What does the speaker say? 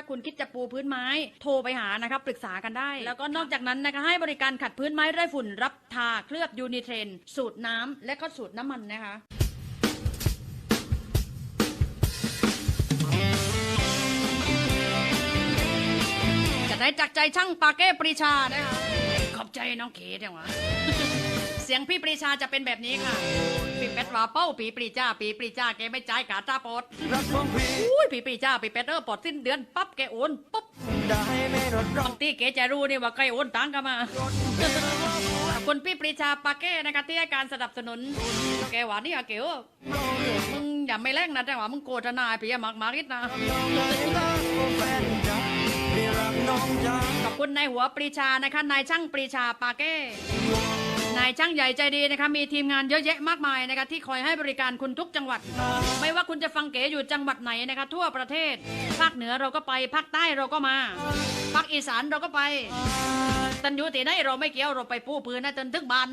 าคุณคิดจะปูพื้นไม้โทรไปหานะครับปรึกษากันได้ แล้วก็นอกจากนั้นนะคะให้บริการขัดพื้นไม้ไร้ฝุ่นรับทาเคลือบยูนิเทรน สูตรน้ำและก็สูตรน้ำมันนะคะจะได้จากใจช่างปาเก้ปรีชานะคะขอบใจน้องเก๋จังวะเสียงพี่ปรีชาจะเป็นแบบนี้ค่ะพี่เป็ดว่าเป้าปีปรีจ้าปีปรีจ้าแกไม่จ่ายกาตาปอดรักของพี่อุ้ยปีปรีจ้าปีเป็ดเออปอดสิ้นเดือนปั๊บแกโอนปุ๊บได้ไม่รถร้อบางทีแกจะรู้นี่ว่าใครโอนตังค์กันมาขอบคุณพี่ปรีชาปาเก้นะคะที่ให้การสนับสนุน แกหวานนี่อะเก๋วมึงอย่าไม่แรงนะแต่ว่ามึงโกรธนายพี่มากมากนิดนะแฟนจ้าพี่รักน้องจ้าขอบคุณนายหัวปรีชานะคะนายช่างปรีชาปาเก้ นายช่างใหญ่ใจดีนะคะมีทีมงานเยอะแยะมากมายนะคะที่คอยให้บริการคุณทุกจังหวัด ไม่ว่าคุณจะฟังเก๋อยู่จังหวัดไหนนะคะทั่วประเทศ ภาคเหนือเราก็ไป ภาคใต้เราก็มา ภาคอีสานเราก็ไป ตันยูตีได้เราไม่เกี่ยวเราไปปู้พื้นนะจนถึงบัน